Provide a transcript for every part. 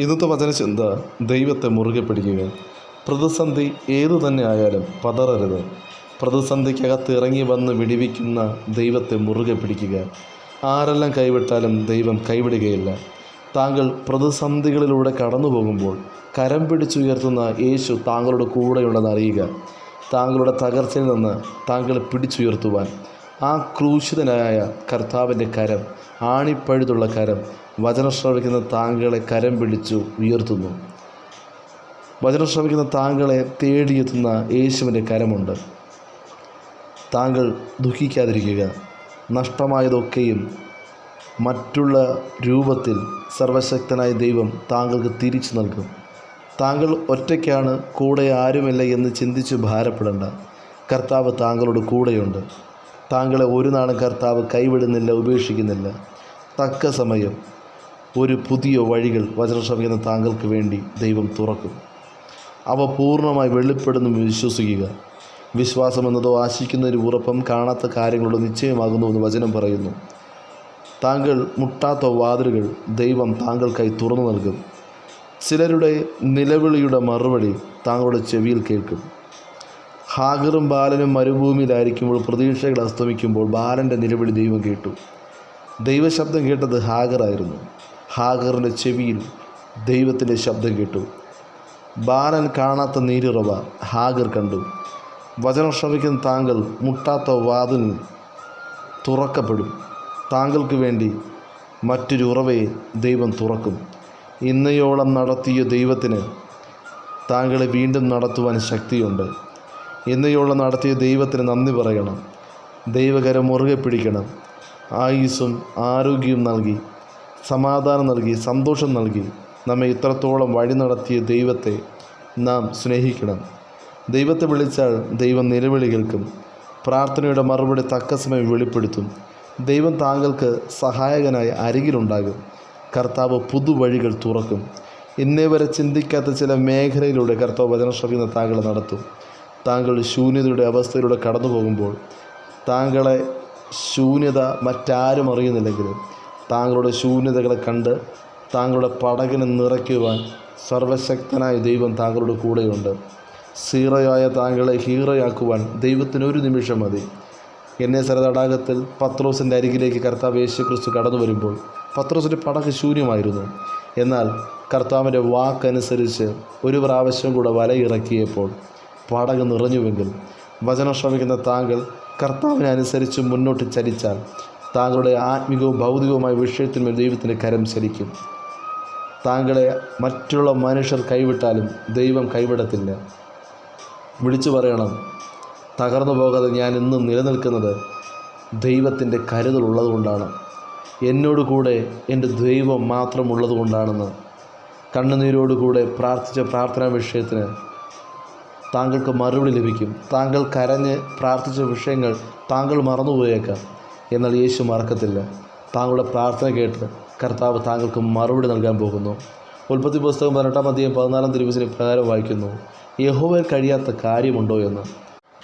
ഇന്നത്തെ വചനചിന്ത ദൈവത്തെ മുറുകെ പിടിക്കുക. പ്രതിസന്ധി ഏതു തന്നെ ആയാലും പതറരുത്. പ്രതിസന്ധിക്കകത്ത് ഇറങ്ങി വന്ന് വിടിവിക്കുന്ന ദൈവത്തെ മുറുകെ പിടിക്കുക. ആരെല്ലാം കൈവിട്ടാലും ദൈവം കൈവിടുകയില്ല. താങ്കൾ പ്രതിസന്ധികളിലൂടെ കടന്നു പോകുമ്പോൾ കരം പിടിച്ചുയർത്തുന്ന യേശു താങ്കളുടെ കൂടെയുണ്ടെന്ന് അറിയുക. താങ്കളുടെ തകർച്ചയിൽ നിന്ന് താങ്കളെ പിടിച്ചുയർത്തുവാൻ. ആ ക്രൂശിതനായ കർത്താവിന്റെ കരം ആണിപ്പഴുതുള്ള കരം വചനം ശ്രവിക്കുന്ന താങ്കളെ കരം പിടിച്ചു ഉയർത്തുന്നു. വചനം ശ്രവിക്കുന്ന താങ്കളെ തേടിയെത്തുന്ന യേശുവിന്റെ കരമുണ്ട്. താങ്കൾ ദുഃഖിക്കാതിരിക്കുക. നഷ്ടമായതൊക്കെയും മറ്റുള്ള രൂപത്തിൽ സർവശക്തനായ ദൈവം താങ്കൾക്ക് തിരിച്ചു നൽകും. താങ്കൾ ഒറ്റയ്ക്കാണ് കൂടെ ആരുമില്ല എന്ന് ചിന്തിച്ച് ഭാരപ്പെടേണ്ട. കർത്താവ് താങ്കളോട് കൂടെയുണ്ട്. താങ്കളെ ഒരു നാളും കർത്താവ് കൈവിടുന്നില്ല ഉപേക്ഷിക്കുന്നില്ല. തക്ക സമയം ഒരു പുതിയ വഴികൾ വചനശ്രമിക്കുന്ന താങ്കൾക്ക് വേണ്ടി ദൈവം തുറക്കും. അവ പൂർണമായി വെളിപ്പെടുന്നു വിശ്വസിക്കുക. വിശ്വാസം എന്നതോ ആശിക്കുന്നതിന് ഉറപ്പം കാണാത്ത കാര്യങ്ങളോട് നിശ്ചയമാകുന്നു എന്ന് വചനം പറയുന്നു. താങ്കൾ മുട്ടാത്ത വാതിലുകൾ ദൈവം താങ്കൾക്കായി തുറന്നു നൽകും. ചിലരുടെ നിലവിളിയുടെ മറുപടി താങ്കളുടെ ചെവിയിൽ കേൾക്കും. ഹാഗറും ബാലനും മരുഭൂമിയിലായിരിക്കുമ്പോൾ പ്രതീക്ഷകൾ അസ്തമിക്കുമ്പോൾ ബാലന്റെ നിലവിളി ദൈവം കേട്ടു. ദൈവശബ്ദം കേട്ടത് ഹാഗറായിരുന്നു ഹാഗറിന്റെ ചെവിയിൽ ദൈവത്തിന്റെ ശബ്ദം കേട്ടു. ബാലൻ കാണാത്ത നീരുറവ ഹാഗർ കണ്ടു. വചനം ശ്രമിക്കുന്ന താങ്കൾ മുട്ടാത്ത വാതിൽ തുറക്കപ്പെടും. താങ്കൾക്ക് വേണ്ടി മറ്റൊരു ഉറവയെ ദൈവം തുറക്കും. ഇന്നയോളം നടത്തിയ ദൈവത്തിന് താങ്കളെ വീണ്ടും നടത്തുവാൻ ശക്തിയുണ്ട്. ഇന്നയോളം നടത്തിയ ദൈവത്തിന് നന്ദി പറയണം. ദൈവകരം മുറുകെ പിടിക്കണം. ആയുസ്സും ആരോഗ്യവും നൽകി സമാധാനം നൽകി സന്തോഷം നൽകി നമ്മെ ഇത്രത്തോളം വഴി നടത്തിയ ദൈവത്തെ നാം സ്നേഹിക്കണം. ദൈവത്തെ വിളിച്ചാൽ ദൈവം നിലവിളി കേൾക്കും. പ്രാർത്ഥനയുടെ മറുപടി തക്ക സമയം വെളിപ്പെടുത്തും. ദൈവം താങ്കൾക്ക് സഹായകനായി അരികിലുണ്ടാകും. കർത്താവ് പുതുവഴികൾ തുറക്കും. ഇന്നേ വരെ ചിന്തിക്കാത്ത ചില മേഖലയിലൂടെ കർത്താവ് വചന ശ്രമിക്കുന്ന താങ്കളെ നടത്തും. താങ്കൾ ശൂന്യതയുടെ അവസ്ഥയിലൂടെ കടന്നു പോകുമ്പോൾ താങ്കളെ ശൂന്യത മറ്റാരും അറിയുന്നില്ലെങ്കിലും താങ്കളുടെ ശൂന്യതകളെ കണ്ട് താങ്കളുടെ പടകിനെ നിറയ്ക്കുവാൻ സർവശക്തനായ ദൈവം താങ്കളുടെ കൂടെയുണ്ട്. സീറയായ താങ്കളെ ഹീറോയാക്കുവാൻ ദൈവത്തിന് ഒരു നിമിഷം മതി. എന്നെ തടാകത്തിൽ പത്രോസിന്റെ അരികിലേക്ക് കർത്താവ് യേശു ക്രിസ്തു കടന്നു വരുമ്പോൾ പത്രോസിന്റെ പടക്ക് ശൂന്യമായിരുന്നു. എന്നാൽ കർത്താവിന്റെ വാക്കനുസരിച്ച് ഒരു പ്രാവശ്യം കൂടെ വലയിറക്കിയപ്പോൾ പടക് നിറഞ്ഞുവെങ്കിൽ വചനം ശ്രമിക്കുന്ന താങ്കൾ കർത്താവിനെ അനുസരിച്ച് മുന്നോട്ട് ചലിച്ചാൽ താങ്കളുടെ ആത്മികവും ഭൗതികവുമായ വിഷയത്തിന്മേൽ ദൈവത്തിന്റെ കരം ചലിക്കും. താങ്കളെ മറ്റുള്ള മനുഷ്യർ കൈവിട്ടാലും ദൈവം കൈവിടത്തില്ല. വിളിച്ചു പറയണം തകർന്നു പോകാതെ ഞാൻ ഇന്നും നിലനിൽക്കുന്നത് ദൈവത്തിന്റെ കരുതൽ ഉള്ളതുകൊണ്ടാണ്. എന്നോട് കൂടെ എന്റെ ദൈവം മാത്രമുള്ളത് കൊണ്ടാണെന്ന് കണ്ണുനീരോടുകൂടെ പ്രാർത്ഥിച്ച പ്രാർത്ഥനാ വിഷയത്തിന് താങ്കൾക്ക് മറുപടി ലഭിക്കും. താങ്കൾ കരഞ്ഞ് പ്രാർത്ഥിച്ച വിഷയങ്ങൾ താങ്കൾ മറന്നുപോയേക്കാം. എന്നാൽ യേശു മറക്കത്തില്ല. താങ്കളുടെ പ്രാർത്ഥന കേട്ട് കർത്താവ് താങ്കൾക്ക് മറുപടി നൽകാൻ പോകുന്നു. ഉൽപ്പത്തി പുസ്തകം പതിനെട്ടാം അധ്യായം പതിനാലാം തിരുവസിന് പ്രകാരം വായിക്കുന്നു. യഹോവയിൽ കഴിയാത്ത കാര്യമുണ്ടോ എന്ന്.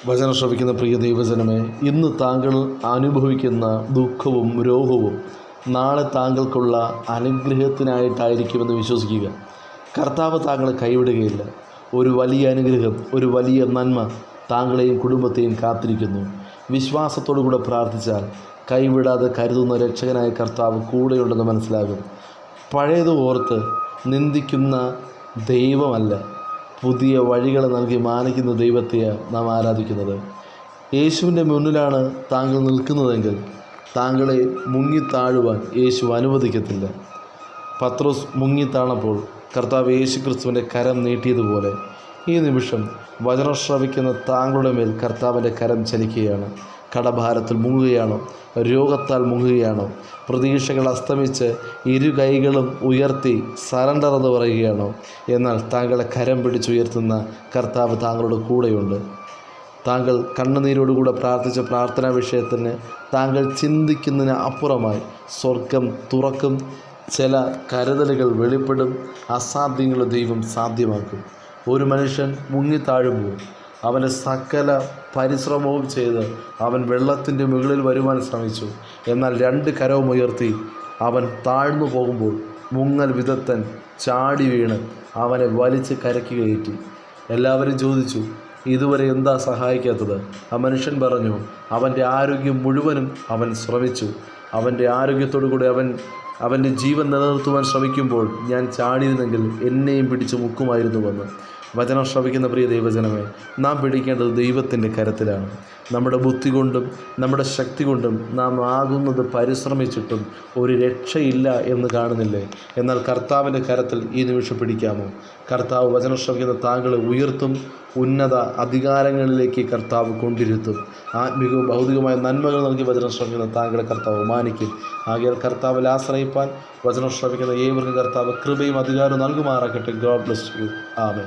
വചനം ശ്രവിക്കുന്ന പ്രിയ ദൈവജനമേ ഇന്ന് താങ്കൾ അനുഭവിക്കുന്ന ദുഃഖവും രോഗവും നാളെ താങ്കൾക്കുള്ള അനുഗ്രഹത്തിനായിട്ടായിരിക്കുമെന്ന് വിശ്വസിക്കുക. കർത്താവ് താങ്കളെ കൈവിടുകയില്ല. ഒരു വലിയ അനുഗ്രഹം ഒരു വലിയ നന്മ താങ്കളെയും കുടുംബത്തെയും കാത്തിരിക്കുന്നു. വിശ്വാസത്തോടു കൂടെ പ്രാർത്ഥിച്ചാൽ കൈവിടാതെ കരുതുന്ന രക്ഷകനായ കർത്താവ് കൂടെയുണ്ടെന്ന് മനസ്സിലാകും. പഴയത് ഓർത്ത് നിന്ദിക്കുന്ന ദൈവമല്ല പുതിയ വഴികൾ നൽകി മാനിക്കുന്ന ദൈവത്തെയാണ് നാം ആരാധിക്കുന്നത്. യേശുവിന്റെ മുന്നിലാണ് താങ്കൾ നിൽക്കുന്നതെങ്കിൽ താങ്കളെ മുങ്ങിത്താഴുവാൻ യേശു അനുവദിക്കത്തില്ല. പത്രോസ് മുങ്ങിത്താണപ്പോൾ കർത്താവ് യേശു ക്രിസ്തുവിന്റെ കരം നീട്ടിയതുപോലെ ഈ നിമിഷം വചനം ശ്രവിക്കുന്ന താങ്കളുടെ മേൽ കർത്താവിന്റെ കരം ചലിക്കുകയാണ്. കടഭാരത്തിൽ മുങ്ങുകയാണോ? രോഗത്താൽ മുങ്ങുകയാണോ? പ്രതീക്ഷകൾ അസ്തമിച്ച് ഇരു കൈകളും ഉയർത്തി സറണ്ടർ എന്ന് പറയുകയാണോ? എന്നാൽ താങ്കളെ കരം പിടിച്ചുയർത്തുന്ന കർത്താവ് താങ്കളുടെ കൂടെയുണ്ട്. താങ്കൾ കണ്ണുനീരോടുകൂടെ പ്രാർത്ഥിച്ച പ്രാർത്ഥനാ വിഷയത്തിന് താങ്കൾ ചിന്തിക്കുന്നതിന് അപ്പുറമായി സ്വർഗം തുറക്കും ചില കരുതലുകൾ വെളിപ്പെടും അസാധ്യങ്ങൾ ദൈവം സാധ്യമാക്കും. ഒരു മനുഷ്യൻ മുങ്ങിത്താഴുമ്പോൾ അവന്റെ സകല പരിശ്രമവും ചെയ്ത് അവൻ വെള്ളത്തിന്റെ മുകളിൽ വരുവാൻ ശ്രമിച്ചു. എന്നാൽ രണ്ട് കരവും ഉയർത്തി അവൻ താഴ്ന്നു പോകുമ്പോൾ മുങ്ങൽ വിദഗ്ധൻ ചാടി വീണ് അവനെ വലിച്ച് കരയ്ക്ക് കയറ്റി. എല്ലാവരും ചോദിച്ചു ഇതുവരെ എന്താ സഹായിക്കാത്തത്? ആ മനുഷ്യൻ പറഞ്ഞു അവന്റെ ആരോഗ്യം മുഴുവനും അവൻ ശ്രമിച്ചു. അവന്റെ ആരോഗ്യത്തോടു കൂടി അവൻ അവന്റെ ജീവൻ നിലനിർത്തുവാൻ ശ്രമിക്കുമ്പോൾ ഞാൻ ചാടിയിരുന്നെങ്കിൽ എന്നെയും പിടിച്ച് മുക്കുമായിരുന്നുവെന്ന് വചനം ശ്രവിക്കുന്ന പ്രിയ ദൈവജനമേ നാം പിടിക്കേണ്ടത് ദൈവത്തിന്റെ കരത്തിലാണ്. നമ്മുടെ ബുദ്ധി കൊണ്ടും നമ്മുടെ ശക്തി കൊണ്ടും നാം ആകുന്നത് പരിശ്രമിച്ചിട്ടും ഒരു രക്ഷയില്ല എന്ന് കാണുന്നില്ലേ? എന്നാൽ കർത്താവിന്റെ കരത്തിൽ ഈ നിമിഷം പിടിക്കാമോ? കർത്താവ് വചനം ശ്രവിക്കുന്ന താങ്കളെ ഉയർത്തും ഉന്നത അധികാരങ്ങളിലേക്ക് കർത്താവ് കൊണ്ടിരുത്തും. ആത്മികവും ഭൗതികമായ നന്മകൾ നൽകി വചനം ശ്രമിക്കുന്ന താങ്കളെ കർത്താവ് മാനിക്കും. ആകയാൽ കർത്താവിൽ ആശ്രയിപ്പാൻ വചനം ശ്രമിക്കുന്ന ഏവർക്കും കർത്താവ് കൃപയും അധികാരവും നൽകുമാറാക്കട്ടെ ഗോഡ് ബ്ലസ് യു ആമേ